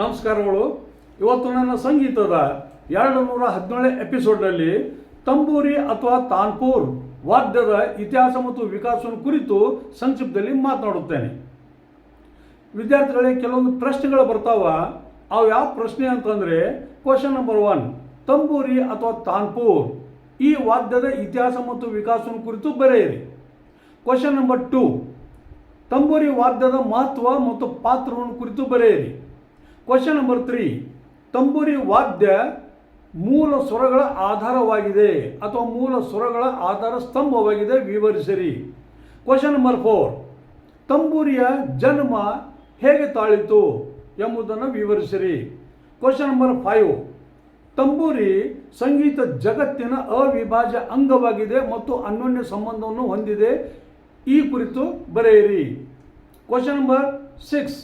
ನಮಸ್ಕಾರಗಳು. ಇವತ್ತು ನನ್ನ ಸಂಗೀತದ ಎರಡು ನೂರ ಹದಿನೇಳನೇ ಎಪಿಸೋಡ್ನಲ್ಲಿ ತಂಬೂರಿ ಅಥವಾ ತಾನ್ಪೂರ್ ವಾದ್ಯದ ಇತಿಹಾಸ ಮತ್ತು ವಿಕಾಸವನ್ನು ಕುರಿತು ಸಂಕ್ಷಿಪ್ತದಲ್ಲಿ ಮಾತನಾಡುತ್ತೇನೆ. ವಿದ್ಯಾರ್ಥಿಗಳಿಗೆ ಕೆಲವೊಂದು ಪ್ರಶ್ನೆಗಳು ಬರ್ತಾವ. ಅವು ಯಾವ ಪ್ರಶ್ನೆ ಅಂತಂದರೆ ಕ್ವಶನ್ ನಂಬರ್ ಒನ್ ತಂಬೂರಿ ಅಥವಾ ತಾನ್ಪೂರ್? ಈ ವಾದ್ಯದ ಇತಿಹಾಸ ಮತ್ತು ವಿಕಾಸವನ್ನು ಕುರಿತು ಬರೆಯಿರಿ. ಕ್ವಶನ್ ನಂಬರ್ ಟು ತಂಬೂರಿ ವಾದ್ಯದ ಮಹತ್ವ ಮತ್ತು ಪಾತ್ರವನ್ನು ಕುರಿತು ಬರೆಯಿರಿ. ಕ್ವಶನ್ ನಂಬರ್ ತ್ರೀ ತಂಬೂರಿ ವಾದ್ಯ ಮೂಲ ಸ್ವರಗಳ ಆಧಾರವಾಗಿದೆ ಅಥವಾ ಮೂಲ ಸ್ವರಗಳ ಆಧಾರ ಸ್ತಂಭವಾಗಿದೆ ವಿವರಿಸಿರಿ. ಕ್ವಶನ್ ನಂಬರ್ ಫೋರ್ ತಂಬೂರಿಯ ಜನ್ಮ ಹೇಗೆ ತಾಳಿತು ಎಂಬುದನ್ನು ವಿವರಿಸಿರಿ. ಕ್ವಶನ್ ನಂಬರ್ ಫೈವ್ ತಂಬೂರಿ ಸಂಗೀತ ಜಗತ್ತಿನ ಅವಿಭಾಜ್ಯ ಅಂಗವಾಗಿದೆ ಮತ್ತು ಅನ್ಯೋನ್ಯ ಸಂಬಂಧವನ್ನು ಹೊಂದಿದೆ. ಈ ಕುರಿತು ಬರೆಯಿರಿ. ಕ್ವಶನ್ ನಂಬರ್ ಸಿಕ್ಸ್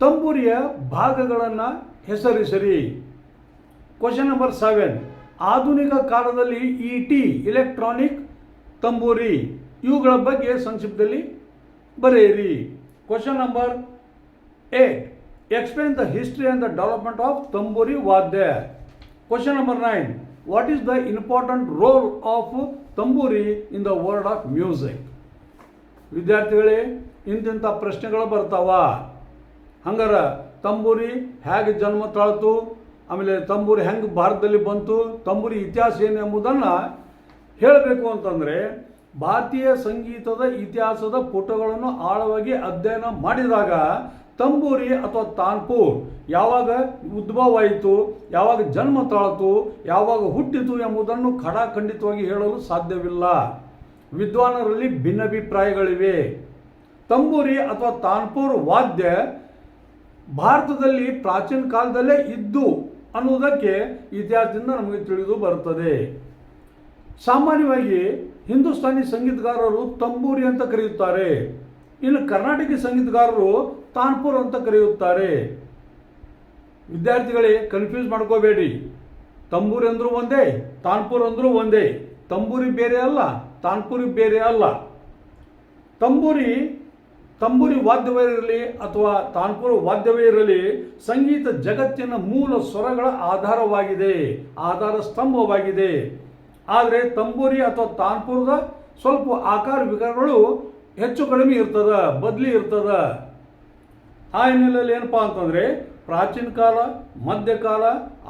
ತಂಬೂರಿಯ ಭಾಗಗಳನ್ನು ಹೆಸರಿಸಿರಿ. ಕ್ವಶನ್ ನಂಬರ್ ಸೆವೆನ್ ಆಧುನಿಕ ಕಾಲದಲ್ಲಿ ಇ ಟಿ ಇಲೆಕ್ಟ್ರಾನಿಕ್ ತಂಬೂರಿ, ಇವುಗಳ ಬಗ್ಗೆ ಸಂಕ್ಷಿಪ್ತದಲ್ಲಿ ಬರೆಯಿರಿ. Question number eight explain the history and the development of tamburi ವಾದ್ಯ. Question number nine what is the important role of tamburi in the world of music ವಿದ್ಯಾರ್ಥಿಗಳೇ ಇಂತಿಂಥ ಪ್ರಶ್ನೆಗಳು ಬರ್ತಾವ. ಹಂಗಾರ ತಂಬೂರಿ ಹೇಗೆ ಜನ್ಮ ತಾಳ್ತು, ಆಮೇಲೆ ತಂಬೂರಿ ಹೆಂಗೆ ಭಾರತದಲ್ಲಿ ಬಂತು, ತಂಬೂರಿ ಇತಿಹಾಸ ಏನು ಎಂಬುದನ್ನು ಹೇಳಬೇಕು ಅಂತಂದರೆ ಭಾರತೀಯ ಸಂಗೀತದ ಇತಿಹಾಸದ ಪುಟಗಳನ್ನು ಆಳವಾಗಿ ಅಧ್ಯಯನ ಮಾಡಿದಾಗ ತಂಬೂರಿ ಅಥವಾ ತಾನ್ಪೂರ್ ಯಾವಾಗ ಉದ್ಭವವಾಯಿತು, ಯಾವಾಗ ಜನ್ಮ ತಾಳ್ತು, ಯಾವಾಗ ಹುಟ್ಟಿತು ಎಂಬುದನ್ನು ಖಡಾಖಂಡಿತವಾಗಿ ಹೇಳಲು ಸಾಧ್ಯವಿಲ್ಲ. ವಿದ್ವಾನರಲ್ಲಿ ಭಿನ್ನಾಭಿಪ್ರಾಯಗಳಿವೆ. ತಂಬೂರಿ ಅಥವಾ ತಾನ್ಪೂರ್ ವಾದ್ಯ ಭಾರತದಲ್ಲಿ ಪ್ರಾಚೀನ ಕಾಲದಲ್ಲೇ ಇದ್ದು ಅನ್ನುವುದಕ್ಕೆ ಇತಿಹಾಸದಿಂದ ನಮಗೆ ತಿಳಿದು ಬರುತ್ತದೆ. ಸಾಮಾನ್ಯವಾಗಿ ಹಿಂದೂಸ್ತಾನಿ ಸಂಗೀತಗಾರರು ತಂಬೂರಿ ಅಂತ ಕರೆಯುತ್ತಾರೆ. ಇನ್ನು ಕರ್ನಾಟಕ ಸಂಗೀತಗಾರರು ತಾನ್ಪುರ್ ಅಂತ ಕರೆಯುತ್ತಾರೆ. ವಿದ್ಯಾರ್ಥಿಗಳೇ ಕನ್ಫ್ಯೂಸ್ ಮಾಡ್ಕೋಬೇಡಿ. ತಂಬೂರಿ ಅಂದರೂ ಒಂದೇ, ತಾನ್ಪುರ್ ಅಂದರೂ ಒಂದೇ. ತಂಬೂರಿ ಬೇರೆ ಅಲ್ಲ, ತಾನ್ಪುರಿ ಬೇರೆ ಅಲ್ಲ. ತಂಬೂರಿ ತಂಬೂರಿ ವಾದ್ಯವೇ ಇರಲಿ ಅಥವಾ ತಾನ್ಪುರ ವಾದ್ಯವೇ ಇರಲಿ, ಸಂಗೀತ ಜಗತ್ತಿನ ಮೂಲ ಸ್ವರಗಳ ಆಧಾರವಾಗಿದೆ, ಆಧಾರ ಸ್ತಂಭವಾಗಿದೆ. ಆದರೆ ತಂಬೂರಿ ಅಥವಾ ತಾನ್ಪುರದ ಸ್ವಲ್ಪ ಆಕಾರ ವಿಕಾರಗಳು ಹೆಚ್ಚು ಕಡಿಮೆ ಇರ್ತದ, ಬದಲಿ ಇರ್ತದ. ಆ ಹಿನ್ನೆಲೆಯಲ್ಲಿ ಏನಪ್ಪ ಅಂತಂದರೆ, ಪ್ರಾಚೀನ ಕಾಲ, ಮಧ್ಯಕಾಲ,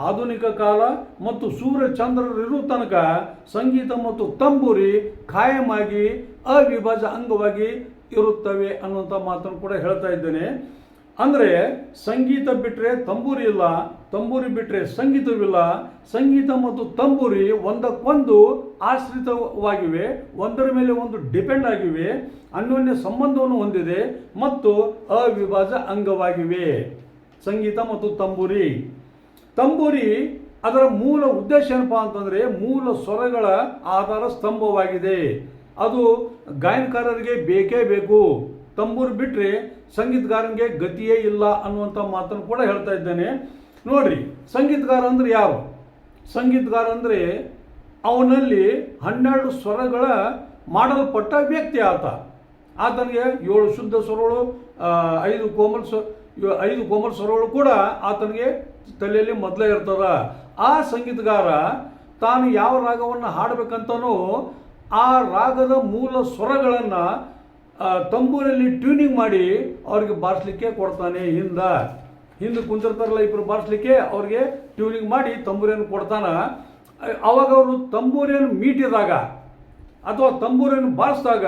ಆಧುನಿಕ ಕಾಲ ಮತ್ತು ಸೂರ್ಯ ಚಂದ್ರರಿರೋ ತನಕ ಸಂಗೀತ ಮತ್ತು ತಂಬೂರಿ ಖಾಯಮಾಗಿ ಅವಿಭಾಜ್ಯ ಅಂಗವಾಗಿ ಇರುತ್ತವೆ ಅನ್ನುವಂಥ ಮಾತನ್ನು ಕೂಡ ಹೇಳ್ತಾ ಇದ್ದೇನೆ. ಅಂದರೆ ಸಂಗೀತ ಬಿಟ್ಟರೆ ತಂಬೂರಿ ಇಲ್ಲ, ತಂಬೂರಿ ಬಿಟ್ಟರೆ ಸಂಗೀತವಿಲ್ಲ. ಸಂಗೀತ ಮತ್ತು ತಂಬೂರಿ ಒಂದಕ್ಕೊಂದು ಆಶ್ರಿತವಾಗಿವೆ, ಒಂದರ ಮೇಲೆ ಒಂದು ಡಿಪೆಂಡ್ ಆಗಿವೆ, ಅನ್ಯೋನ್ಯ ಸಂಬಂಧವನ್ನು ಹೊಂದಿದೆ ಮತ್ತು ಅವಿಭಾಜ ಅಂಗವಾಗಿವೆ. ಸಂಗೀತ ಮತ್ತು ತಂಬೂರಿ. ತಂಬೂರಿ ಅದರ ಮೂಲ ಉದ್ದೇಶ ಏನಪ್ಪ ಅಂತಂದರೆ ಮೂಲ ಸ್ವರಗಳ ಆಧಾರ ಸ್ತಂಭವಾಗಿದೆ. ಅದು ಗಾಯನಕಾರರಿಗೆ ಬೇಕೇ ಬೇಕು. ತಂಬೂರು ಬಿಟ್ಟರೆ ಸಂಗೀತಗಾರನಿಗೆ ಗತಿಯೇ ಇಲ್ಲ ಅನ್ನುವಂಥ ಮಾತನ್ನು ಕೂಡ ಹೇಳ್ತಾ ಇದ್ದೇನೆ. ನೋಡ್ರಿ, ಸಂಗೀತಗಾರ ಅಂದರೆ ಯಾರು? ಸಂಗೀತಗಾರ ಅಂದರೆ ಅವನಲ್ಲಿ ಹನ್ನೆರಡು ಸ್ವರಗಳ ಮಾಡಲ್ಪಟ್ಟ ವ್ಯಕ್ತಿ ಆತ. ಆತನಿಗೆ ಏಳು ಶುದ್ಧ ಸ್ವರಗಳು ಐದು ಕೋಮಲ್ ಸ್ವ ಐದು ಕೋಮಲ್ ಸ್ವರಗಳು ಕೂಡ ಆತನಿಗೆ ತಲೆಯಲ್ಲಿ ಮೊದಲೇ ಇರ್ತದ ಆ ಸಂಗೀತಗಾರ ತಾನು ಯಾವ ರಾಗವನ್ನು ಹಾಡಬೇಕಂತನೋ ಆ ರಾಗದ ಮೂಲ ಸ್ವರಗಳನ್ನು ತಂಬೂರಲ್ಲಿ ಟ್ಯೂನಿಂಗ್ ಮಾಡಿ ಅವ್ರಿಗೆ ಬಾರಿಸ್ಲಿಕ್ಕೆ ಕೊಡ್ತಾನೆ ಹಿಂದ. ಹಿಂದೆ ಕುಂತಿರ್ತಾರಲ್ಲ ಇಬ್ಬರು ಬಾರಿಸ್ಲಿಕ್ಕೆ, ಅವ್ರಿಗೆ ಟ್ಯೂನಿಂಗ್ ಮಾಡಿ ತಂಬೂರಿಯನ್ನು ಕೊಡ್ತಾನ. ಅವಾಗ ಅವರು ತಂಬೂರಿಯನ್ನು ಮೀಟಿದಾಗ ಅಥವಾ ತಂಬೂರಿಯನ್ನು ಬಾರಿಸಿದಾಗ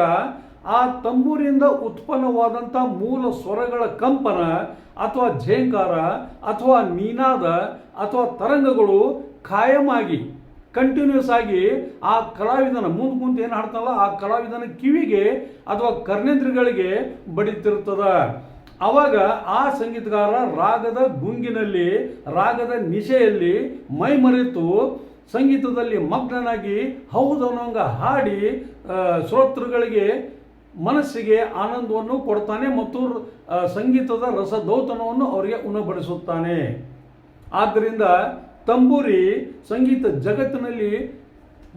ಆ ತಂಬೂರಿಯಿಂದ ಉತ್ಪನ್ನವಾದಂಥ ಮೂಲ ಸ್ವರಗಳ ಕಂಪನ ಅಥವಾ ಝೇಂಕಾರ ಅಥವಾ ನೀನಾದ ಅಥವಾ ತರಂಗಗಳು ಖಾಯಮಾಗಿ ಕಂಟಿನ್ಯೂಸ್ ಆಗಿ ಆ ಕಲಾವಿದನ ಮುಂದೆ ಕುಂತು ಏನು ಹಾಡ್ತಾನಲ್ಲ, ಆ ಕಲಾವಿದನ ಕಿವಿಗೆ ಅಥವಾ ಕರ್ಣೇಂದ್ರಗಳಿಗೆ ಬಡಿತಿರ್ತದ. ಅವಾಗ ಆ ಸಂಗೀತಗಾರ ರಾಗದ ಗುಂಗಿನಲ್ಲಿ, ರಾಗದ ನಿಶೆಯಲ್ಲಿ ಮೈ ಮರೆತು ಸಂಗೀತದಲ್ಲಿ ಮಗ್ನನಾಗಿ ಹೌದು ಅನ್ನೋಂಗ ಹಾಡಿ ಶ್ರೋತೃಗಳಿಗೆ ಮನಸ್ಸಿಗೆ ಆನಂದವನ್ನು ಕೊಡ್ತಾನೆ ಮತ್ತು ಸಂಗೀತದ ರಸದೌತನವನ್ನು ಅವರಿಗೆ ಉಣಬಡಿಸುತ್ತಾನೆ. ಆದ್ದರಿಂದ ತಂಬೂರಿ ಸಂಗೀತ ಜಗತ್ತಿನಲ್ಲಿ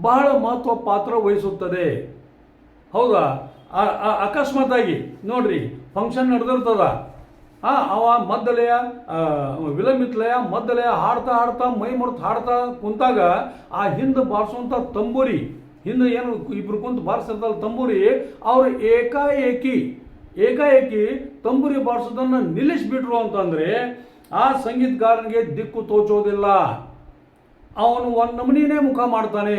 ಬಹಳ ಮಹತ್ವ ಪಾತ್ರ ವಹಿಸುತ್ತದೆ. ಹೌದಾ? ಅಕಸ್ಮಾತಾಗಿ ನೋಡ್ರಿ ಫಂಕ್ಷನ್ ನಡೆದಿರ್ತದ. ಆ, ಅವ ಮದ್ದಲೆಯ ವಿಲಂಬಿತ್ಲಯ ಮದ್ದಲೆಯ ಹಾಡ್ತಾ ಹಾಡ್ತಾ, ಮೈ ಮುರ್ತು ಹಾಡ್ತಾ ಕುಂತಾಗ ಆ ಹಿಂದೆ ಬಾರಿಸುವಂಥ ತಂಬೂರಿ, ಹಿಂದೆ ಏನು ಇಬ್ರು ಕುಂತು ಬಾರಿಸಿರ್ತಲ್ಲ ತಂಬೂರಿ, ಅವ್ರು ಏಕಾಏಕಿ ಏಕಾಏಕಿ ತಂಬೂರಿ ಬಾರಿಸೋದನ್ನು ನಿಲ್ಲಿಸ್ಬಿಟ್ರು ಅಂತಂದ್ರೆ ಆ ಸಂಗೀತಗಾರನಿಗೆ ದಿಕ್ಕು ತೋಚೋದಿಲ್ಲ. ಅವನು ಒಂದು ನಮನಿನೇ ಮುಖ ಮಾಡ್ತಾನೆ.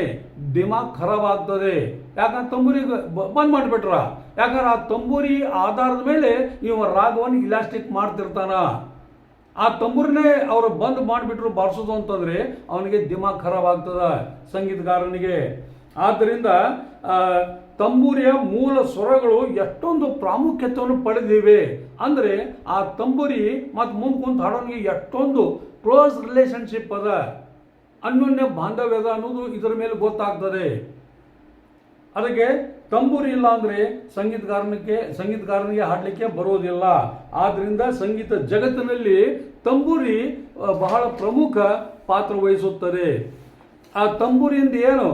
ದಿಮಾಗ್ ಖರಾಬ್ ಆಗ್ತದೆ. ಯಾಕಂದ್ರೆ ತಂಬೂರಿ ಬಂದ್ ಮಾಡಿಬಿಟ್ರ. ಯಾಕಂದ್ರೆ ಆ ತಂಬೂರಿ ಆಧಾರದ ಮೇಲೆ ಇವ ರಾಗವನ್ನು ಇಲಾಸ್ಟಿಕ್ ಮಾಡ್ತಿರ್ತಾನ. ಆ ತಂಬೂರಿನೇ ಅವರು ಬಂದ್ ಮಾಡಿಬಿಟ್ರು ಬಾರಿಸೋದು ಅಂತಂದ್ರೆ ಅವನಿಗೆ ದಿಮಾಗ್ ಖರಾಬ್ ಆಗ್ತದ ಸಂಗೀತಗಾರನಿಗೆ. ಆದ್ದರಿಂದ ತಂಬೂರಿಯ ಮೂಲ ಸ್ವರಗಳು ಎಷ್ಟೊಂದು ಪ್ರಾಮುಖ್ಯತೆಯನ್ನು ಪಡೆದಿವೆ. ಅಂದರೆ ಆ ತಂಬೂರಿ ಮತ್ತು ಮುಂದೆ ಕುಂತು ಹಾಡೋನಿಗೆ ಎಷ್ಟೊಂದು ಕ್ಲೋಸ್ ರಿಲೇಷನ್ಶಿಪ್ ಅದ. ಅನ್ಯೋನ್ಯ ಬಾಂಧವ್ಯದ ಅನ್ನೋದು ಇದರ ಮೇಲೆ ಗೊತ್ತಾಗ್ತದೆ. ಅದಕ್ಕೆ ತಂಬೂರಿ ಇಲ್ಲ ಅಂದರೆ ಸಂಗೀತಗಾರನಿಗೆ ಸಂಗೀತಗಾರನಿಗೆ ಹಾಡಲಿಕ್ಕೆ ಬರೋದಿಲ್ಲ. ಆದ್ದರಿಂದ ಸಂಗೀತ ಜಗತ್ತಿನಲ್ಲಿ ತಂಬೂರಿ ಬಹಳ ಪ್ರಮುಖ ಪಾತ್ರ ವಹಿಸುತ್ತದೆ. ಆ ತಂಬೂರಿಯಿಂದ ಏನು?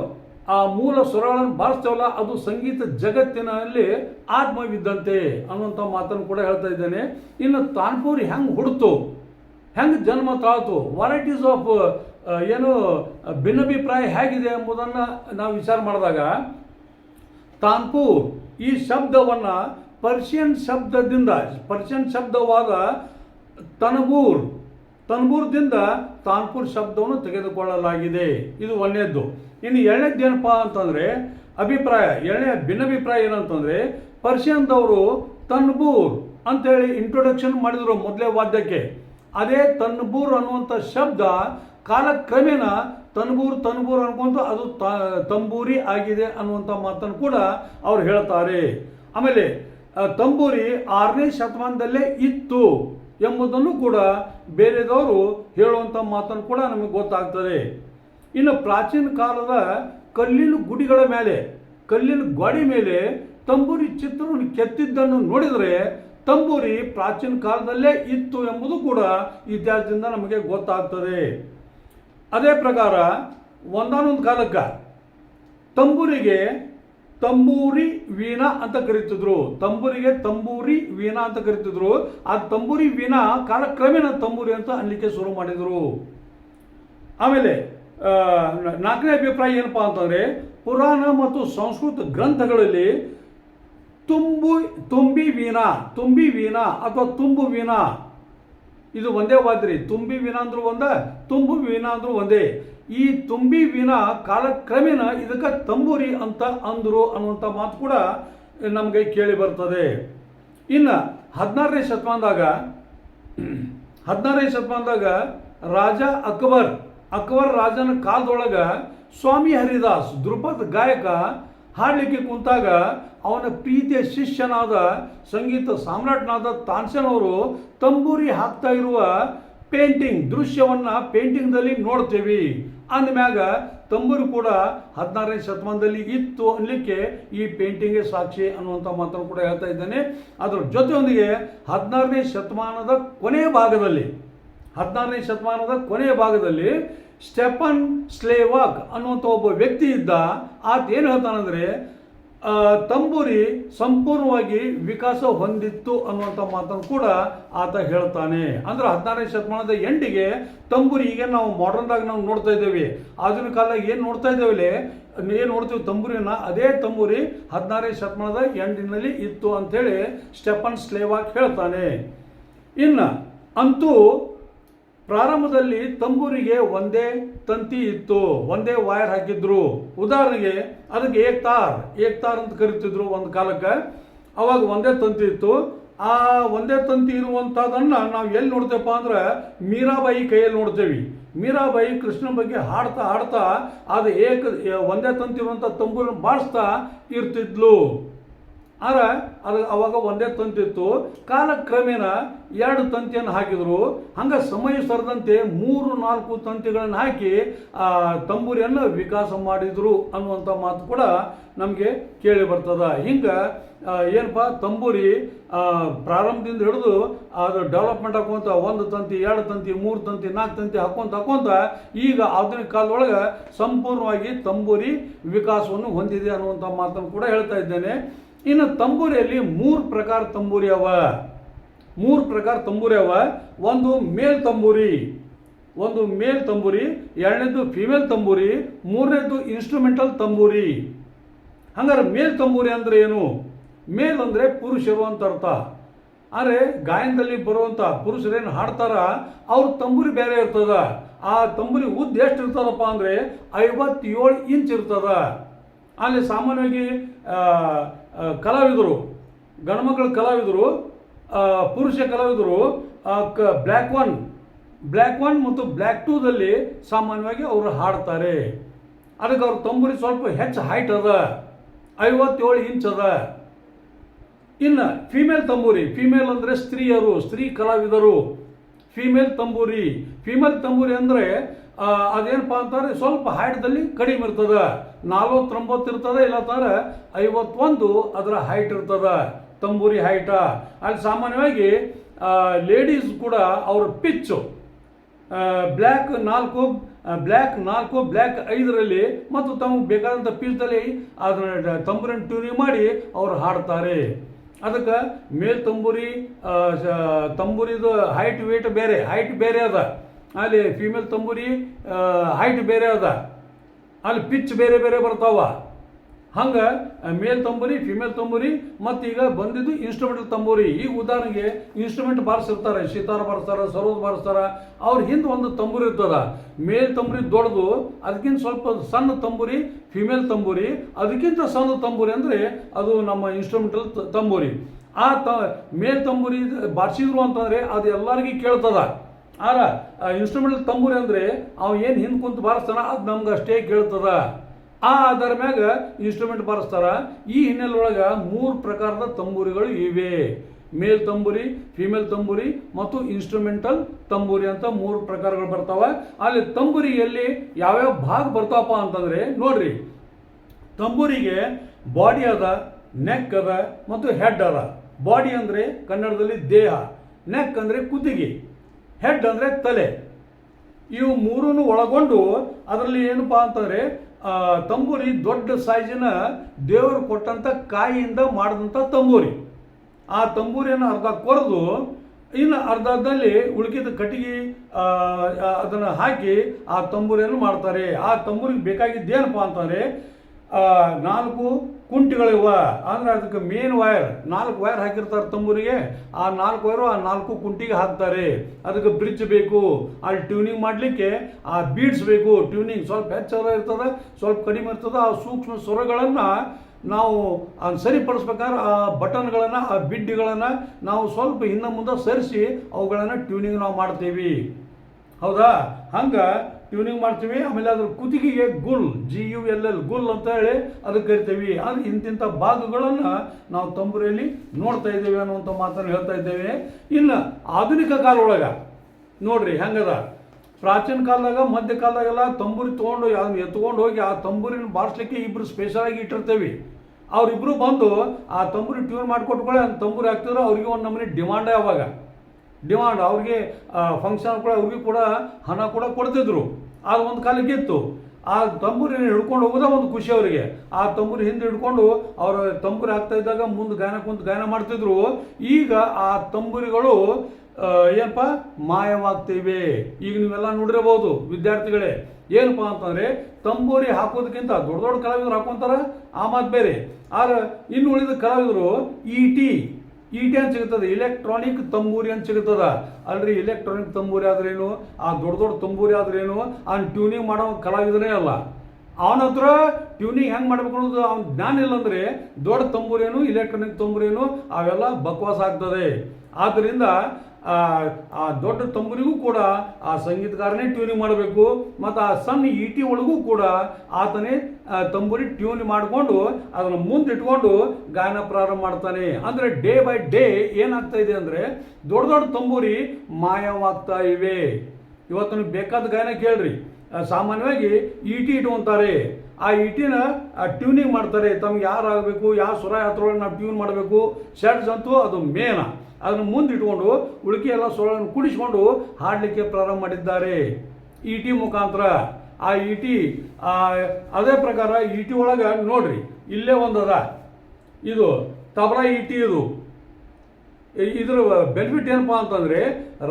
ಆ ಮೂಲ ಸ್ವರಗಳನ್ನು ಬಾರಿಸ್ತೇವಲ್ಲ ಅದು ಸಂಗೀತ ಜಗತ್ತಿನಲ್ಲಿ ಆತ್ಮವಿದ್ದಂತೆ ಅನ್ನುವಂಥ ಮಾತನ್ನು ಕೂಡ ಹೇಳ್ತಾ ಇದ್ದೇನೆ. ಇನ್ನು ತಾನ್ಪೂರಿ ಹೆಂಗೆ ಹುಡ್ತು? ಹೆಂಗೆ ಜನ್ಮ ತಾಳ್ತು ವರೈಟೀಸ್ ಆಫ್ ಏನು ಭಿನ್ನಾಭಿಪ್ರಾಯ ಹೇಗಿದೆ ಎಂಬುದನ್ನು ನಾವು ವಿಚಾರ ಮಾಡಿದಾಗ, ತಾನ್ಪೂರ್ ಈ ಶಬ್ದವನ್ನು ಪರ್ಷಿಯನ್ ಶಬ್ದದಿಂದ, ಪರ್ಷಿಯನ್ ಶಬ್ದವಾದ ತನಬೂರ್ ತನ್ಬೂರ್ದಿಂದ ತಾನ್ಪುರ್ ಶಬ್ದವನ್ನು ತೆಗೆದುಕೊಳ್ಳಲಾಗಿದೆ. ಇದು ಒಂದನೇದ್ದು ಇನ್ನು ಎರಡನೇದ್ದು ಏನಪ್ಪ ಅಂತಂದರೆ, ಅಭಿಪ್ರಾಯ, ಎರಡನೇ ಭಿನ್ನಾಭಿಪ್ರಾಯ ಏನಂತಂದರೆ, ಪರ್ಷಿಯನ್ದವರು ತನ್ಬೂರ್ ಅಂತೇಳಿ ಇಂಟ್ರೊಡಕ್ಷನ್ ಮಾಡಿದರು ಮೊದಲೇ ವಾದ್ಯಕ್ಕೆ. ಅದೇ ತನ್ಬೂರ್ ಅನ್ನುವಂಥ ಶಬ್ದ ಕಾಲಕ್ರಮೇಣ ತನ್ಬೂರ್ ತನ್ಬೂರ್ ಅನ್ಕೊಂತ ಅದು ತ- ತಂಬೂರಿ ಆಗಿದೆ ಅನ್ನುವಂಥ ಮಾತನ್ನು ಕೂಡ ಅವ್ರು ಹೇಳ್ತಾರೆ. ಆಮೇಲೆ ತಂಬೂರಿ ಆರನೇ ಶತಮಾನದಲ್ಲೇ ಇತ್ತು. ಎಂಬುದನ್ನು ಕೂಡ ಬೇರೆದವರು ಹೇಳುವಂಥ ಮಾತನ್ನು ಕೂಡ ನಮಗೆ ಗೊತ್ತಾಗ್ತದೆ. ಇನ್ನು ಪ್ರಾಚೀನ ಕಾಲದ ಕಲ್ಲಿನ ಗುಡಿಗಳ ಮೇಲೆ, ಕಲ್ಲಿನ ಗೋಡೆ ಮೇಲೆ ತಂಬೂರಿ ಚಿತ್ರವನ್ನು ಕೆತ್ತಿದ್ದನ್ನು ನೋಡಿದರೆ ತಂಬೂರಿ ಪ್ರಾಚೀನ ಕಾಲದಲ್ಲೇ ಇತ್ತು ಎಂಬುದು ಕೂಡ ಇತಿಹಾಸದಿಂದ ನಮಗೆ ಗೊತ್ತಾಗ್ತದೆ. ಅದೇ ಪ್ರಕಾರ, ಒಂದಾನೊಂದು ಕಾಲಕ್ಕೆ ತಂಬೂರಿಗೆ ತಂಬೂರಿ ವೀಣಾ ಅಂತ ಕರೀತಿದ್ರು. ತಂಬೂರಿಗೆ ತಂಬೂರಿ ವೀಣಾ ಅಂತ ಕರೀತಿದ್ರು. ಆ ತಂಬೂರಿ ವೀಣಾ ಕಾಲಕ್ರಮೇಣ ತಂಬೂರಿ ಅಂತ ಅನ್ಲಿಕ್ಕೆ ಶುರು ಮಾಡಿದರು. ಆಮೇಲೆ ನಾಲ್ಕನೇ ಅಭಿಪ್ರಾಯ ಏನಪ್ಪ ಅಂತಂದ್ರೆ, ಪುರಾಣ ಮತ್ತು ಸಂಸ್ಕೃತ ಗ್ರಂಥಗಳಲ್ಲಿ ತುಂಬು, ತುಂಬಿ ವೀಣಾ ತುಂಬಿ ವೀಣಾ ಅಥವಾ ತುಂಬು ವೀಣಾ. ಇದು ಒಂದೇ ವಾದ್ರಿ. ತುಂಬಿ ವೀಣಾ ಅಂದ್ರೂ ಒಂದ, ತುಂಬು ವೀಣಾ ಅಂದ್ರೂ ಒಂದೇ. ಈ ತುಂಬಿ ವಿನ ಕಾಲಕ್ರಮೇಣ ಇದಕ್ಕೆ ತಂಬೂರಿ ಅಂತ ಅಂದರು ಅನ್ನುವಂಥ ಮಾತು ಕೂಡ ನಮಗೆ ಕೇಳಿ ಬರ್ತದೆ. ಇನ್ನು ಹದಿನಾರನೇ ಶತಮಾನದಾಗ ಹದಿನಾರನೇ ಶತಮಾನದಾಗ ರಾಜ ಅಕ್ಬರ್ ಅಕ್ಬರ್ ರಾಜನ ಕಾಲದೊಳಗೆ ಸ್ವಾಮಿ ಹರಿದಾಸ್ ಧ್ರುಪದ್ ಗಾಯಕ ಹಾಡಲಿಕ್ಕೆ ಕುಂತಾಗ ಅವನ ಪ್ರೀತಿಯ ಶಿಷ್ಯನಾದ ಸಂಗೀತ ಸಾಮ್ರಾಟ್ನಾದ ತಾನ್ಸೇನ್ ಅವರು ತಂಬೂರಿ ಹಾಕ್ತಾ ಇರುವ ಪೇಂಟಿಂಗ್ ದೃಶ್ಯವನ್ನು ಪೇಂಟಿಂಗ್ದಲ್ಲಿ ನೋಡ್ತೇವೆ. ಅಂದಮ್ಯಾಗ ತಂಬೂರು ಕೂಡ ಹದಿನಾರನೇ ಶತಮಾನದಲ್ಲಿ ಇತ್ತು ಅನ್ನಲಿಕ್ಕೆ ಈ ಪೇಂಟಿಂಗೇ ಸಾಕ್ಷಿ ಅನ್ನುವಂಥ ಮಾತನ್ನು ಕೂಡ ಹೇಳ್ತಾ ಇದ್ದೇನೆ. ಅದರ ಜೊತೆಯೊಂದಿಗೆ ಹದಿನಾರನೇ ಶತಮಾನದ ಕೊನೆಯ ಭಾಗದಲ್ಲಿ, ಹದಿನಾರನೇ ಶತಮಾನದ ಕೊನೆಯ ಭಾಗದಲ್ಲಿ ಸ್ಟೆಫನ್ ಸ್ಲೇವಾಕ್ ಅನ್ನುವಂಥ ಒಬ್ಬ ವ್ಯಕ್ತಿ ಇದ್ದ. ಆತ ಏನು ಹೇಳ್ತಾನಂದ್ರೆ ತಂಬೂರಿ ಸಂಪೂರ್ಣವಾಗಿ ವಿಕಾಸ ಹೊಂದಿತ್ತು ಅನ್ನುವಂಥ ಮಾತನ್ನು ಕೂಡ ಆತ ಹೇಳ್ತಾನೆ. ಅಂದ್ರೆ ಹದಿನಾರನೇ ಶತಮಾನದ ಎಂಡಿಗೆ ತಂಬೂರಿ ಈಗ ನಾವು ಮಾಡರ್ನ್ದಾಗ ನಾವು ನೋಡ್ತಾ ಇದ್ದೇವೆ. ಆಧುನಿಕ ಕಾಲದಾಗ ಏನು ನೋಡ್ತಾ ಇದ್ದೇವೆ ಏನು ನೋಡ್ತೀವಿ ತಂಬೂರಿನ ಅದೇ ತಂಬೂರಿ ಹದಿನಾರನೇ ಶತಮಾನದ ಎಂಡಿನಲ್ಲಿ ಇತ್ತು ಅಂಥೇಳಿ ಸ್ಟೆಫನ್ ಸ್ಲೇವಾಕ್ ಹೇಳ್ತಾನೆ. ಇನ್ನು ಅಂತೂ ಪ್ರಾರಂಭದಲ್ಲಿ ತಂಬೂರಿಗೆ ಒಂದೇ ತಂತಿ ಇತ್ತು, ಒಂದೇ ವೈರ್ ಹಾಕಿದ್ರು. ಉದಾಹರಣೆಗೆ, ಅದಕ್ಕೆ ಏಕ್ತಾರ್ ಏಕ್ತಾರ್ ಅಂತ ಕರಿತಿದ್ರು ಒಂದು ಕಾಲಕ್ಕೆ. ಅವಾಗ ಒಂದೇ ತಂತಿ ಇತ್ತು. ಆ ಒಂದೇ ತಂತಿ ಇರುವಂಥದ್ದನ್ನು ನಾವು ಎಲ್ಲಿ ನೋಡ್ತೇವಪ್ಪ ಅಂದ್ರೆ ಮೀರಾಬಾಯಿ ಕೈಯಲ್ಲಿ ನೋಡ್ತೇವೆ. ಮೀರಾಬಾಯಿ ಕೃಷ್ಣನ ಬಗ್ಗೆ ಹಾಡ್ತಾ ಹಾಡ್ತಾ ಅದು ಏಕ, ಒಂದೇ ತಂತಿ ಇರುವಂಥ ತಂಬೂರನ್ನು ಬಾರಿಸ್ತಾ ಇರ್ತಿದ್ಲು. ಆದ್ರೆ ಅದು ಅವಾಗ ಒಂದೇ ತಂತಿತ್ತು. ಕಾಲಕ್ರಮೇಣ ಎರಡು ತಂತಿಯನ್ನು ಹಾಕಿದರು. ಹಂಗೆ ಸಮಯ ಸರದಂತೆ ಮೂರು, ನಾಲ್ಕು ತಂತಿಗಳನ್ನು ಹಾಕಿ ತಂಬೂರಿಯನ್ನು ವಿಕಾಸ ಮಾಡಿದರು ಅನ್ನುವಂಥ ಮಾತು ಕೂಡ ನಮಗೆ ಕೇಳಿ ಬರ್ತದೆ. ಹಿಂಗೆ ಏನಪ್ಪ, ತಂಬೂರಿ ಪ್ರಾರಂಭದಿಂದ ಹಿಡಿದು ಅದು ಡೆವಲಪ್ಮೆಂಟ್ ಹಾಕೊಂತ ಒಂದು ತಂತಿ, ಎರಡು ತಂತಿ, ಮೂರು ತಂತಿ, ನಾಲ್ಕು ತಂತಿ ಹಾಕೊಂತ ಹಾಕೊಂತ ಈಗ ಆಧುನಿಕ ಕಾಲದೊಳಗೆ ಸಂಪೂರ್ಣವಾಗಿ ತಂಬೂರಿ ವಿಕಾಸವನ್ನು ಹೊಂದಿದೆ ಅನ್ನುವಂಥ ಮಾತನ್ನು ಕೂಡ ಹೇಳ್ತಾ ಇದ್ದೇನೆ. ಇನ್ನು ತಂಬೂರಿಯಲ್ಲಿ ಮೂರು ಪ್ರಕಾರ ತಂಬೂರಿ ಅವ. ಮೂರು ಪ್ರಕಾರ ತಂಬೂರಿ ಅವ. ಒಂದು ಮೇಲ್ ತಂಬೂರಿ, ಒಂದು ಮೇಲ್ ತಂಬೂರಿ ಎರಡನೇದು ಫಿಮೇಲ್ ತಂಬೂರಿ ಮೂರನೇದು ಇನ್ಸ್ಟ್ರೂಮೆಂಟಲ್ ತಂಬೂರಿ. ಹಂಗಾರೆ ಮೇಲ್ ತಂಬೂರಿ ಅಂದ್ರೆ ಏನು? ಮೇಲ್ ಅಂದರೆ ಪುರುಷರು ಅಂತ ಅರ್ಥ. ಆದರೆ ಗಾಯನದಲ್ಲಿ ಬರುವಂಥ ಪುರುಷರೇನು ಹಾಡ್ತಾರ? ಅವ್ರ ತಂಬೂರಿ ಬೇರೆ ಇರ್ತದ. ಆ ತಂಬೂರಿ ಉದ್ದ ಎಷ್ಟು ಇರ್ತದಪ್ಪ ಅಂದರೆ ಐವತ್ತೇಳು ಇಂಚ್ ಇರ್ತದ. ಅಲ್ಲಿ ಸಾಮಾನ್ಯವಾಗಿ ಕಲಾವಿದರು, ಗಂಡ್ಮಕ್ಳ ಕಲಾವಿದರು ಪುರುಷ ಕಲಾವಿದರು ಕ ಬ್ಲ್ಯಾಕ್ ಒನ್ ಬ್ಲ್ಯಾಕ್ ಒನ್ ಮತ್ತು ಬ್ಲ್ಯಾಕ್ ಟೂದಲ್ಲಿ ಸಾಮಾನ್ಯವಾಗಿ ಅವರು ಹಾಡ್ತಾರೆ. ಅದಕ್ಕೆ ಅವ್ರ ತಂಬೂರಿ ಸ್ವಲ್ಪ ಹೆಚ್ಚು ಹೈಟ್ ಅದ, ಐವತ್ತೇಳು ಇಂಚ್ ಅದ. ಇನ್ನು ಫಿಮೇಲ್ ತಂಬೂರಿ ಫಿಮೇಲ್ ಅಂದರೆ ಸ್ತ್ರೀಯರು, ಸ್ತ್ರೀ ಕಲಾವಿದರು. ಫಿಮೇಲ್ ತಂಬೂರಿ ಫಿಮೇಲ್ ತಂಬೂರಿ ಅಂದರೆ ಅದೇನಪ್ಪ ಅಂತಾರೆ, ಸ್ವಲ್ಪ ಹೈಟ್ದಲ್ಲಿ ಕಡಿಮೆ ಇರ್ತದ. ನಲ್ವತ್ತೊಂಬತ್ತು ಇರ್ತದೆ ಇಲ್ಲ ತರ ಐವತ್ತೊಂದು ಅದರ ಹೈಟ್ ಇರ್ತದೆ, ತಂಬೂರಿ ಹೈಟ ಅಲ್ಲಿ ಸಾಮಾನ್ಯವಾಗಿ ಲೇಡೀಸ್ ಕೂಡ ಅವರ ಪಿಚ್ಚು ಬ್ಲ್ಯಾಕ್ ನಾಲ್ಕು ಬ್ಲ್ಯಾಕ್ ನಾಲ್ಕು ಬ್ಲ್ಯಾಕ್ ಐದರಲ್ಲಿ ಮತ್ತು ತಮಗೆ ಬೇಕಾದಂಥ ಪೀಸ್ದಲ್ಲಿ ಅದನ್ನ ತಂಬೂರಿನ ಟ್ಯೂನಿಂಗ್ ಮಾಡಿ ಅವರು ಹಾಡ್ತಾರೆ. ಅದಕ್ಕೆ ಮೇಲ್ ತಂಬೂರಿ ತಂಬೂರಿದು ಹೈಟ್ ವೇಟ್ ಬೇರೆ ಹೈಟ್ ಬೇರೆ ಅದ. ಅಲ್ಲಿ ಫೀಮೇಲ್ ತಂಬೂರಿ ಹೈಟ್ ಬೇರೆ ಅದ. ಅಲ್ಲಿ ಪಿಚ್ ಬೇರೆ ಬೇರೆ ಬರ್ತಾವ. ಹಂಗೆ ಮೇಲ್ ತಂಬೂರಿ ಫಿಮೇಲ್ ತಂಬೂರಿ, ಮತ್ತು ಈಗ ಬಂದಿದ್ದು ಇನ್ಸ್ಟ್ರೂಮೆಂಟಲ್ ತಂಬೂರಿ. ಈಗ ಉದಾಹರಣೆಗೆ ಇನ್ಸ್ಟ್ರೂಮೆಂಟ್ ಬಾರಿಸಿರ್ತಾರೆ, ಸಿತಾರ ಬಾರಿಸ್ತಾರೆ ಸರೋದ್ ಬಾರಿಸ್ತಾರೆ, ಅವ್ರ ಹಿಂದೆ ಒಂದು ತಂಬೂರಿ ಇರ್ತದ. ಮೇಲ್ ತಂಬೂರಿ ದೊಡ್ಡದು, ಅದಕ್ಕಿಂತ ಸ್ವಲ್ಪ ಸಣ್ಣ ತಂಬೂರಿ ಫಿಮೇಲ್ ತಂಬೂರಿ, ಅದಕ್ಕಿಂತ ಸಣ್ಣ ತಂಬೂರಿ ಅಂದರೆ ಅದು ನಮ್ಮ ಇನ್ಸ್ಟ್ರೂಮೆಂಟಲ್ ತಂಬೂರಿ. ಆ ತ, ಮೇಲ್ ತಂಬೂರಿ ಬಾರಿಸಿದ್ರು ಅಂತಂದರೆ ಅದು ಎಲ್ಲರಿಗೂ ಕೇಳ್ತದ. ಆರ ಇನ್ಸ್ಟ್ರೂಮೆಂಟಲ್ ತಂಬೂರಿ ಅಂದರೆ ಅವ ಏನು ಹಿಂದೆ ಕುಂತು ಬಾರಿಸ್ತಾನ ಅದು ನಮ್ಗೆ ಅಷ್ಟೇ ಕೇಳ್ತದ. ಆ ಅದರ ಮ್ಯಾಗ ಇನ್ಸ್ಟ್ರೂಮೆಂಟ್ ಬಾರಿಸ್ತಾರ. ಈ ಹಿನ್ನೆಲೆ ಒಳಗೆ ಮೂರು ಪ್ರಕಾರದ ತಂಬೂರಿಗಳು ಇವೆ. ಮೇಲ್ ತಂಬೂರಿ ಫಿಮೇಲ್ ತಂಬೂರಿ ಮತ್ತು ಇನ್ಸ್ಟ್ರೂಮೆಂಟಲ್ ತಂಬೂರಿ ಅಂತ ಮೂರು ಪ್ರಕಾರಗಳು ಬರ್ತಾವ. ಅಲ್ಲಿ ತಂಬೂರಿಯಲ್ಲಿ ಯಾವ್ಯಾವ ಭಾಗ ಬರ್ತಾವಪ್ಪ ಅಂತಂದ್ರೆ ನೋಡ್ರಿ. ತಂಬೂರಿಗೆ ಬಾಡಿ ಅದ ನೆಕ್ ಅದ ಮತ್ತು ಹೆಡ್ ಅದ. ಬಾಡಿ ಅಂದರೆ ಕನ್ನಡದಲ್ಲಿ ದೇಹ ನೆಕ್ ಅಂದರೆ ಕುತ್ತಿಗೆ. ಹೆಡ್ ಅಂದರೆ ತಲೆ. ಇವು ಮೂರನ್ನು ಒಳಗೊಂಡು ಅದರಲ್ಲಿ ಏನಪ್ಪ ಅಂತಂದ್ರೆ ತಂಬೂರಿ ದೊಡ್ಡ ಸೈಜಿನ ದೇವರು ಕೊಟ್ಟಂಥ ಕಾಯಿಯಿಂದ ಮಾಡಿದಂಥ ತಂಬೂರಿ. ಆ ತಂಬೂರಿಯನ್ನು ಅರ್ಧ ಕೊರೆದು, ಇನ್ನು ಅರ್ಧದಲ್ಲಿ ಉಳಿಕಿದ ಕಟ್ಟಿಗೆ ಅದನ್ನು ಹಾಕಿ ಆ ತಂಬೂರಿಯನ್ನು ಮಾಡ್ತಾರೆ. ಆ ತಂಬೂರಿಗೆ ಬೇಕಾಗಿದ್ದೇನಪ್ಪ ಅಂತಂದ್ರೆ ನಾಲ್ಕು ಕುಂಟಿಗಳಿವ. ಅಂದ್ರೆ ಅದಕ್ಕೆ ಮೇನ್ ವೈರ್ ನಾಲ್ಕು ವೈರ್ ಹಾಕಿರ್ತಾರೆ ತಂಬೂರಿಗೆ. ಆ ನಾಲ್ಕು ವೈರು ಆ ನಾಲ್ಕು ಕುಂಟಿಗೆ ಹಾಕ್ತಾರೆ. ಅದಕ್ಕೆ ಬ್ರಿಡ್ಜ್ ಬೇಕು. ಅಲ್ಲಿ ಟ್ಯೂನಿಂಗ್ ಮಾಡಲಿಕ್ಕೆ ಆ ಬೀಡ್ಸ್ ಬೇಕು. ಟ್ಯೂನಿಂಗ್ ಸ್ವಲ್ಪ ಹೆಚ್ಚರ ಇರ್ತದೆ, ಸ್ವಲ್ಪ ಕಡಿಮೆ ಇರ್ತದೆ. ಆ ಸೂಕ್ಷ್ಮ ಸ್ವರಗಳನ್ನು ನಾವು ಸರಿಪಡಿಸ್ಬೇಕಾದ್ರೆ ಆ ಬಟನ್ಗಳನ್ನು, ಆ ಬಿಡ್ಡಿಗಳನ್ನು ನಾವು ಸ್ವಲ್ಪ ಹಿಂದೆ ಮುಂದೆ ಸರಿಸಿ ಅವುಗಳನ್ನು ಟ್ಯೂನಿಂಗ್ ನಾವು ಮಾಡ್ತೀವಿ. ಹೌದಾ? ಹಂಗ ಟ್ಯೂನಿಂಗ್ ಮಾಡ್ತೀವಿ. ಆಮೇಲೆ ಅದ್ರ ಕುತ್ತಿಗೆಗೆ gull G U L L gull ಅಂತ ಹೇಳಿ ಅದಕ್ಕೆ ಕರಿತೀವಿ. ಆದರೆ ಇಂತಿಂಥ ಭಾಗಗಳನ್ನು ನಾವು ತಂಬೂರಿಯಲ್ಲಿ ನೋಡ್ತಾ ಇದ್ದೇವೆ ಅನ್ನುವಂಥ ಮಾತನ್ನು ಹೇಳ್ತಾ ಇದ್ದೇವೆ. ಇನ್ನು ಆಧುನಿಕ ಕಾಲ ಒಳಗ ನೋಡ್ರಿ ಹೆಂಗದ? ಪ್ರಾಚೀನ ಕಾಲದಾಗ, ಮಧ್ಯ ಕಾಲದಾಗೆಲ್ಲ ತಂಬೂರಿ ತೊಗೊಂಡು ಅದನ್ನ ಎತ್ಕೊಂಡು ಹೋಗಿ ಆ ತಂಬೂರಿನ ಬಾರಿಸ್ಲಿಕ್ಕೆ ಇಬ್ಬರು ಸ್ಪೆಷಲ್ ಆಗಿ ಇಟ್ಟಿರ್ತೇವೆ. ಅವ್ರಿಬ್ರು ಬಂದು ಆ ತಂಬೂರಿ ಟ್ಯೂನ್ ಮಾಡಿಕೊಟ್ಕೊಳ್ಳಿ ತಂಬೂರಿ ಹಾಕ್ತಿದ್ರು, ಅವ್ರಿಗೆ ಒಂದು ನಮೂನಿ ಡಿಮಾಂಡೇ ಅವಾಗ. ಡಿಮಾಂಡ್ ಅವ್ರಿಗೆ ಫಂಕ್ಷನ್ ಕೂಡ ಅವ್ರಿಗೆ ಕೂಡ ಹಣ ಕೂಡ ಕೊಡ್ತಿದ್ರು. ಆಗ ಒಂದು ಕಾಲಕ್ಕೆ ಇತ್ತು. ಆ ತಂಬೂರಿನ ಹಿಡ್ಕೊಂಡು ಹೋಗೋದೇ ಒಂದು ಖುಷಿ ಅವರಿಗೆ. ಆ ತಂಬೂರಿ ಹಿಂದೆ ಹಿಡ್ಕೊಂಡು ಅವರ ತಂಬೂರಿ ಆಗ್ತಾ ಇದ್ದಾಗ ಮುಂದೆ ಗಾಯನ ಕುಂತು ಗಾಯನ ಮಾಡ್ತಿದ್ರು. ಈಗ ಆ ತಂಬೂರಿಗಳು ಏನಪ್ಪ? ಮಾಯವಾಗ್ತಿವೆ. ಈಗ ನೀವೆಲ್ಲ ನೋಡಿರಬಹುದು ವಿದ್ಯಾರ್ಥಿಗಳೇ. ಏನಪ್ಪ ಅಂತಂದ್ರೆ ತಂಬೂರಿ ಹಾಕೋದಕ್ಕಿಂತ ದೊಡ್ಡ ದೊಡ್ಡ ಕಲಾವಿದರು ಹಾಕೊಂತಾರ? ಆ ಮಾತು ಬೇರೆ. ಆದ್ರೆ ಇನ್ನು ಉಳಿದ ಕಲಾವಿದರು ಇ ಟಿ ಇ ಟಿ ಅಂತ ಸಿಗುತ್ತದೆ. ಇಲೆಕ್ಟ್ರಾನಿಕ್ ತಂಬೂರಿ ಅಂತ ಸಿಗುತ್ತದ. ಅಲ್ರಿ ಇಲೆಕ್ಟ್ರಾನಿಕ್ ತಂಬೂರಿ ಆದ್ರೇನು? ಆ ದೊಡ್ಡ ದೊಡ್ಡ ತಂಬೂರಿ ಆದ್ರೇನು? ಅವ್ನು ಟ್ಯೂನಿಂಗ್ ಮಾಡೋ ಕಲಾವಿದನೇ ಅಲ್ಲ. ಅವನತ್ರ ಟ್ಯೂನಿಂಗ್ ಹೆಂಗೆ ಮಾಡ್ಬೇಕು ಅನ್ನೋದು ಅವ್ನ ಜ್ಞಾನ ಇಲ್ಲ ಅಂದ್ರೆ ದೊಡ್ಡ ತಂಬೂರೇನು ಇಲೆಕ್ಟ್ರಾನಿಕ್ ತಂಬೂರೇನು ಅವೆಲ್ಲ ಬಕ್ವಾಸ್ ಆಗ್ತದೆ. ಆದ್ದರಿಂದ ಆ ದೊಡ್ಡ ತಂಬೂರಿಗೂ ಕೂಡ ಆ ಸಂಗೀತಗಾರನೇ ಟ್ಯೂನಿಂಗ್ ಮಾಡಬೇಕು. ಮತ್ತು ಆ ಸಣ್ಣ ಇಟಿ ಒಳಗೂ ಕೂಡ ಆತನೇ ತಂಬುರಿ ಟ್ಯೂನ್ ಮಾಡಿಕೊಂಡು ಅದನ್ನು ಮುಂದಿಟ್ಕೊಂಡು ಗಾಯನ ಪ್ರಾರಂಭ ಮಾಡ್ತಾನೆ. ಅಂದರೆ ಡೇ ಬೈ ಡೇ ಏನಾಗ್ತಾ ಇದೆ ಅಂದರೆ ದೊಡ್ಡ ದೊಡ್ಡ ತಂಬೂರಿ ಮಾಯವಾಗ್ತಾ ಇವೆ. ಇವತ್ತು ನೀವು ಬೇಕಾದ ಗಾಯನ ಕೇಳ್ರಿ. ಸಾಮಾನ್ಯವಾಗಿ ಇಟಿ ಇಟ್ಕೊಂತಾರೆ ಆ ಇಟಿನ ಟ್ಯೂನಿಂಗ್ ಮಾಡ್ತಾರೆ. ತಮ್ಗೆ ಯಾರು ಆಗಬೇಕು ಯಾವ ಸ್ವರ ಯಾತ್ರೊಳಗೆ ನಾವು ಟ್ಯೂನ್ ಮಾಡಬೇಕು ಶರ್ಟ್ಸ್ ಅಂತೂ ಅದು ಮೇನ. ಅದನ್ನು ಮುಂದಿಟ್ಕೊಂಡು ಉಳಿಕೆ ಎಲ್ಲ ಸ್ವರಗಳನ್ನು ಕೂಡಿಸ್ಕೊಂಡು ಹಾಡಲಿಕ್ಕೆ ಪ್ರಾರಂಭ ಮಾಡಿದ್ದಾರೆ. ಇ ಟಿ ಮುಖಾಂತರ. ಆ ಇ ಟಿ ಅದೇ ಪ್ರಕಾರ ಇ ಟಿ ಒಳಗೆ ನೋಡ್ರಿ, ಇಲ್ಲೇ ಒಂದದ ಇದು ತಬಲಾ ಇ ಟಿ ಇದು. ಇದರ ಬೆನಿಫಿಟ್ ಏನಪ್ಪ ಅಂತಂದ್ರೆ,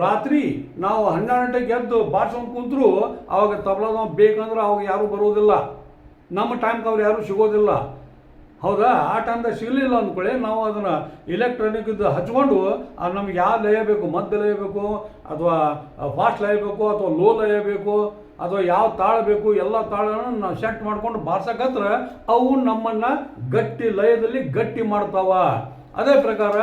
ರಾತ್ರಿ ನಾವು ಹನ್ನೆರಡು ಗಂಟೆಗೆ ಎದ್ದು ಬಾರ್ಸ್ಕೊಂಡು ಕುಂತರು, ಅವಾಗ ತಬಲದವ ಬೇಕಂದ್ರೆ ಅವಾಗ ಯಾರೂ ಬರೋದಿಲ್ಲ. ನಮ್ಮ ಟೈಮ್ಗೆ ಅವ್ರು ಯಾರೂ ಸಿಗೋದಿಲ್ಲ. ಹೌದಾ? ಆ ಟೈಮ್ದಾಗ ಸಿಗಲಿಲ್ಲ ಅಂದ್ಕೊಳ್ಳಿ. ನಾವು ಅದನ್ನು ಇಲೆಕ್ಟ್ರಾನಿಕ್ ಇದು ಹಚ್ಕೊಂಡು ಅದು ನಮ್ಗೆ ಯಾವ ಲಯ ಬೇಕು? ಮಧ್ಯ ಲಯ ಬೇಕು? ಅಥವಾ ಫಾಸ್ಟ್ ಲಯ ಬೇಕು? ಅಥವಾ ಲೋ ಲಯ ಬೇಕು? ಅಥವಾ ಯಾವ ತಾಳ ಬೇಕು? ಎಲ್ಲ ತಾಳಗಳನ್ನು ನಾವು ಸೆಟ್ ಮಾಡ್ಕೊಂಡು ಬಾರ್ಸಕತ್ರ ಅವು ನಮ್ಮನ್ನು ಗಟ್ಟಿ ಲಯದಲ್ಲಿ ಗಟ್ಟಿ ಮಾಡ್ತಾವ. ಅದೇ ಪ್ರಕಾರ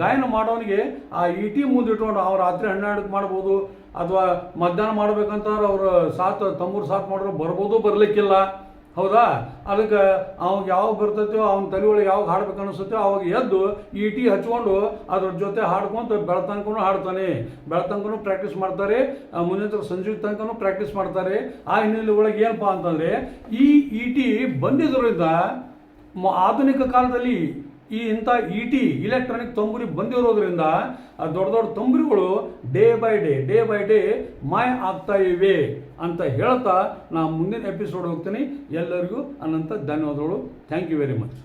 ಗಾಯನ ಮಾಡೋನಿಗೆ, ಆ ಇಟಿ ಮುಂದಿಟ್ಕೊಂಡು ಅವ್ರು ರಾತ್ರಿ ಹನ್ನೆರಡಕ್ಕೆ ಮಾಡ್ಬೋದು. ಅಥವಾ ಮಧ್ಯಾಹ್ನ ಮಾಡ್ಬೇಕಂತಂದ್ರೆ ಅವರು ಸಾತ್, ತಮ್ಮೂರು ಸಾತ್ ಮಾಡಿದ್ರೆ ಬರ್ಬೋದು, ಬರಲಿಕ್ಕಿಲ್ಲ. ಹೌದಾ? ಅದಕ್ಕೆ ಅವಾಗ ಯಾವಾಗ ಬರ್ತೈತೋ, ಅವ್ನ ತಲೆ ಒಳಗೆ ಯಾವಾಗ ಹಾಡ್ಬೇಕು ಅನಿಸುತ್ತೋ ಅವಾಗ ಎದ್ದು ಈಟಿ ಹಚ್ಕೊಂಡು ಅದ್ರ ಜೊತೆ ಹಾಡ್ಕೊಂತ ಬೆಳತನಕನೂ ಹಾಡ್ತಾನೆ. ಬೆಳತನಕನೂ ಪ್ರಾಕ್ಟೀಸ್ ಮಾಡ್ತಾರೆ. ಮುಂದಿನ ಸಂಜೆ ತನಕನೂ ಪ್ರಾಕ್ಟೀಸ್ ಮಾಡ್ತಾರೆ. ಆ ಹಿನ್ನೆಲೆ ಒಳಗೆ ಏನಪ್ಪ ಅಂತಂದರೆ ಈ ಈಟಿ ಬಂದಿದ್ದರಿಂದ ಆಧುನಿಕ ಕಾಲದಲ್ಲಿ ಈ ಇಂಥ ಇ ಟಿ ಇಲೆಕ್ಟ್ರಾನಿಕ್ ತಂಬುರಿ ಬಂದಿರೋದ್ರಿಂದ ಆ ದೊಡ್ಡ ದೊಡ್ಡ ತಂಬುರಿಗಳು day by day day by day ಮಾಯ ಆಗ್ತಾ ಇವೆ ಅಂತ ಹೇಳ್ತಾ ನಾನು ಮುಂದಿನ ಎಪಿಸೋಡ್ ಹೋಗ್ತೀನಿ. ಎಲ್ಲರಿಗೂ ಅನಂತ ಧನ್ಯವಾದಗಳು. Thank you very much